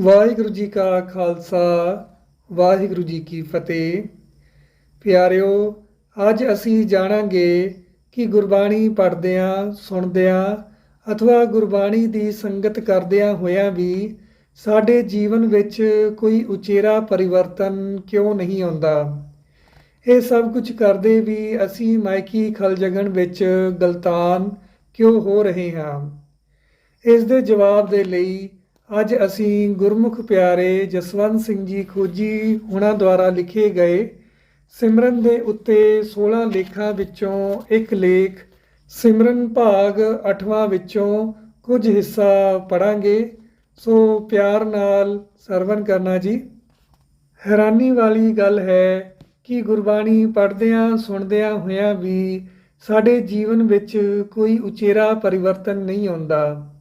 ਵਾਹਿਗੁਰੂ ਜੀ ਕਾ ਖਾਲਸਾ, ਵਾਹਿਗੁਰੂ ਜੀ ਕੀ ਫਤਿਹ। ਪਿਆਰਿਓ, ਅੱਜ ਅਸੀਂ ਜਾਣਾਂਗੇ ਕਿ ਗੁਰਬਾਣੀ ਪੜ੍ਹਦਿਆਂ, ਸੁਣਦਿਆਂ ਅਥਵਾ ਗੁਰਬਾਣੀ ਦੀ ਸੰਗਤ ਕਰਦਿਆਂ ਹੋਇਆਂ ਵੀ ਸਾਡੇ ਜੀਵਨ ਵਿੱਚ ਕੋਈ ਉਚੇਰਾ ਪਰਿਵਰਤਨ ਕਿਉਂ ਨਹੀਂ ਆਉਂਦਾ। ਇਹ ਸਭ ਕੁਝ ਕਰਦੇ ਵੀ ਅਸੀਂ ਮਾਇਕੀ ਖਲਜਗਣ ਵਿੱਚ ਗਲਤਾਨ ਕਿਉਂ ਹੋ ਰਹੇ ਹਾਂ? ਇਸ ਦੇ ਜਵਾਬ ਦੇ ਲਈ ਅੱਜ ਅਸੀਂ ਗੁਰਮੁਖ ਪਿਆਰੇ ਜਸਵੰਤ ਸਿੰਘ ਜੀ ਖੋਜੀ ਹੁਣਾਂ ਦੁਆਰਾ ਲਿਖੇ ਗਏ ਸਿਮਰਨ ਦੇ ਉੱਤੇ 16 ਲੇਖਾਂ ਵਿੱਚੋਂ ਇੱਕ ਲੇਖ ਸਿਮਰਨ ਭਾਗ 8ਵਾਂ ਵਿੱਚੋਂ ਕੁਝ ਹਿੱਸਾ ਪੜਾਂਗੇ ਸੋ ਪਿਆਰ ਨਾਲ ਸਰਵਨ ਕਰਨਾ ਜੀ। ਹੈਰਾਨੀ ਵਾਲੀ ਗੱਲ ਹੈ ਕਿ ਗੁਰਬਾਣੀ ਪੜ੍ਹਦਿਆਂ ਸੁਣਦਿਆਂ ਹੋਇਆਂ ਵੀ ਸਾਡੇ ਜੀਵਨ ਵਿੱਚ ਕੋਈ ਉਚੇਰਾ ਪਰਿਵਰਤਨ ਨਹੀਂ ਆਉਂਦਾ।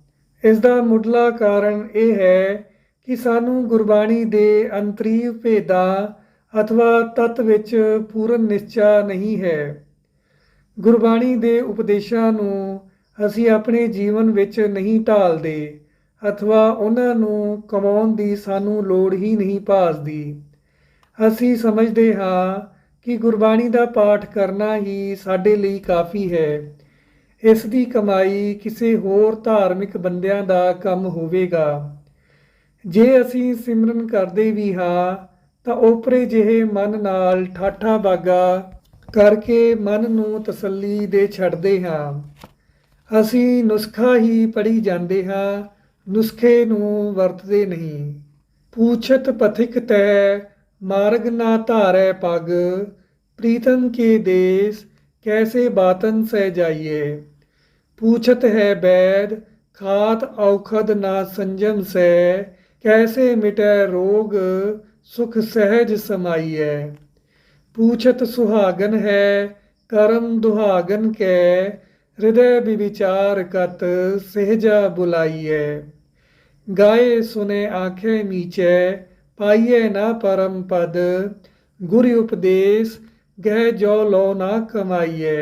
ਇਸ ਦਾ ਮੁੱਢਲਾ ਕਾਰਨ ਇਹ ਹੈ ਕਿ ਸਾਨੂੰ ਗੁਰਬਾਣੀ ਦੇ ਅੰਤਰੀ ਭੇਦਾਂ ਅਥਵਾ ਤਤ ਵਿੱਚ ਪੂਰਨ ਨਿਸ਼ਚਾ ਨਹੀਂ ਹੈ। ਗੁਰਬਾਣੀ ਦੇ ਉਪਦੇਸ਼ਾਂ ਨੂੰ ਅਸੀਂ ਆਪਣੇ ਜੀਵਨ ਵਿੱਚ ਨਹੀਂ ਢਾਲਦੇ ਅਥਵਾ ਉਹਨਾਂ ਨੂੰ ਕਮਾਉਣ ਦੀ ਸਾਨੂੰ ਲੋੜ ਹੀ ਨਹੀਂ ਭਾਸਦੀ। ਅਸੀਂ ਸਮਝਦੇ ਹਾਂ ਕਿ ਗੁਰਬਾਣੀ ਦਾ ਪਾਠ ਕਰਨਾ ਹੀ ਸਾਡੇ ਲਈ ਕਾਫੀ ਹੈ। ਇਸ ਦੀ ਕਮਾਈ ਕਿਸੇ ਹੋਰ ਧਾਰਮਿਕ ਬੰਦਿਆਂ ਦਾ ਕੰਮ ਹੋਵੇਗਾ। ਜੇ ਅਸੀਂ ਸਿਮਰਨ ਕਰਦੇ ਵੀ ਹਾਂ, ਤਾਂ ਓਪਰੇ ਜਿਹੇ ਮਨ ਨਾਲ ਠਾਠਾ ਬਾਗਾ ਕਰਕੇ ਮਨ ਨੂੰ ਤਸੱਲੀ ਦੇ ਛੱਡਦੇ ਹਾਂ। ਅਸੀਂ ਨੁਸਖਾ ਹੀ ਪੜੀ ਜਾਂਦੇ ਹਾਂ, ਨੁਸਖੇ ਨੂੰ ਵਰਤਦੇ ਨਹੀਂ। ਪੂਛਤ ਪਥਿਕ ਤੈ, ਮਾਰਗ ਨਾ ਧਾਰੈ ਪਗ, ਪ੍ਰੀਤਮ ਕੇ ਦੇਸ, ਕੈਸੇ ਬਾਤਨ ਸਹਿ ਜਾਈਏ। पूछत है वैद खात औखद ना संजम से, कैसे मिटै रोग, सुख सहज समाइए पूछत सुहागन है, करम दुहागन के, हृदय विचार कत सहजा बुलाइए गाए सुने आँखें मीचे पाइए ना परम पद, गुरु उपदेश, गह जो लो ना कमाइए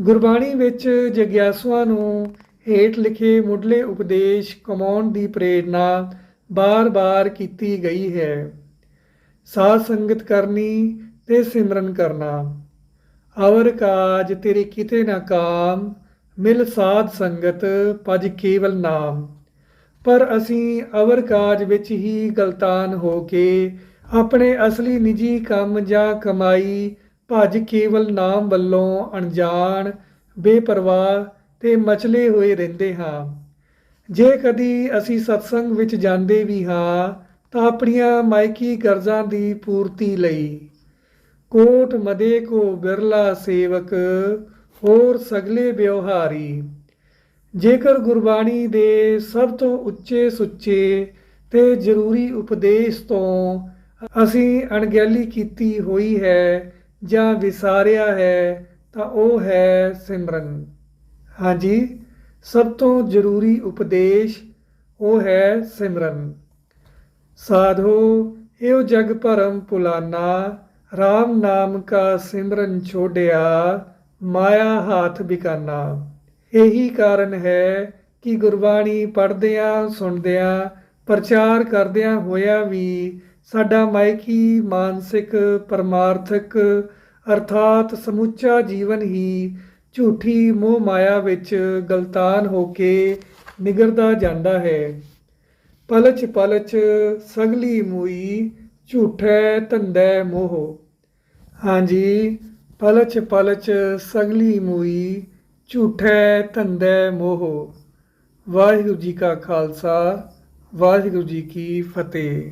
ਗੁਰਬਾਣੀ ਵਿੱਚ ਜਗਿਆਸੂਆਂ ਨੂੰ ਹੇਠ ਲਿਖੇ ਮੁੱਢਲੇ ਉਪਦੇਸ਼ ਕਮਾਉਣ ਦੀ ਪ੍ਰੇਰਣਾ ਬਾਰ-ਬਾਰ ਕੀਤੀ ਗਈ ਹੈ। ਸਾਧ ਸੰਗਤ ਕਰਨੀ ਤੇ ਸਿਮਰਨ ਕਰਨਾ। ਅਵਰ ਕਾਜ ਤੇਰੇ ਕਿਤੇ ਨਾ ਕਾਮ, ਮਿਲ ਸਾਧ ਸੰਗਤ ਪਜ ਕੇਵਲ ਨਾਮ। ਪਰ ਅਸੀਂ ਅਵਰ ਕਾਜ ਵਿੱਚ ਹੀ ਗਲਤਾਨ ਹੋ ਕੇ ਆਪਣੇ ਅਸਲੀ ਨਿੱਜੀ ਕੰਮ ਜਾਂ ਕਮਾਈ ਭੱਜ ਕੇਵਲ ਨਾਮ ਵੱਲੋਂ ਅਣਜਾਣ, ਬੇਪਰਵਾਹ ਤੇ ਮਚਲੇ ਹੋਏ ਰਹਿੰਦੇ ਹਾਂ। ਜੇ ਕਦੀ ਅਸੀਂ ਸਤਸੰਗ ਵਿੱਚ ਜਾਂਦੇ ਵੀ ਹਾਂ, ਤਾਂ ਆਪਣੀਆਂ ਮਾਇਕੀ ਕਰਜ਼ਾਂ ਦੀ ਪੂਰਤੀ ਲਈ। ਕੋਟ ਮਦੇ ਕੋ ਬਿਰਲਾ ਸੇਵਕ, ਹੋਰ ਸਗਲੇ ਵਿਵਹਾਰੀ। ਜੇਕਰ ਗੁਰਬਾਣੀ ਦੇ ਸਭ ਤੋਂ ਉੱਚੇ ਸੁੱਚੇ ਤੇ ਜ਼ਰੂਰੀ ਉਪਦੇਸ਼ ਤੋਂ ਅਸੀਂ ਅਣਗਹਿਲੀ ਕੀਤੀ ਹੋਈ ਹੈ ਜਾਂ ਵਿਸਾਰਿਆ ਹੈ, ਤਾਂ ਉਹ ਹੈ ਸਿਮਰਨ। ਹਾਂਜੀ, ਸਭ ਤੋਂ ਜ਼ਰੂਰੀ ਉਪਦੇਸ਼ ਉਹ ਹੈ ਸਿਮਰਨ। ਸਾਧੋ, ਇਹੋ ਜਗ ਭਰਮ ਪੁਲਾਨਾ RAM ਨਾਮ ਕਾ ਸਿਮਰਨ ਛੋੜਿਆ ਮਾਇਆ ਹਾਥ ਬਿਕਾਨਾ। ਇਹੀ ਕਾਰਨ ਹੈ ਕਿ ਗੁਰਬਾਣੀ ਪੜ੍ਹਦਿਆਂ, ਸੁਣਦਿਆਂ, ਪ੍ਰਚਾਰ ਕਰਦਿਆਂ ਹੋਇਆਂ ਵੀ ਸਾਡਾ ਮਾਇਕੀ ਮਾਨਸਿਕ ਪਰਮਾਰਥਕ, ਅਰਥਾਤ ਸਮੁੱਚਾ ਜੀਵਨ ਹੀ ਝੂਠੀ ਮੋਹ ਮਾਇਆ ਵਿੱਚ ਗਲਤਾਨ ਹੋ ਕੇ ਨਿਗਰਦਾ ਜਾਂਦਾ ਹੈ। ਪਲਚ ਪਲਚ ਸਗਲੀ ਮੂਈ ਝੂਠੈ ਧੰਦੈ ਮੋਹ। ਹਾਂਜੀ, ਪਲਚ ਪਲਚ ਸਗਲੀ ਮੂਈ ਝੂਠੈ ਧੰਦੈ ਮੋਹ। ਵਾਹਿਗੁਰੂ ਜੀ ਕਾ ਖਾਲਸਾ, ਵਾਹਿਗੁਰੂ ਜੀ ਕੀ ਫਤਿਹ।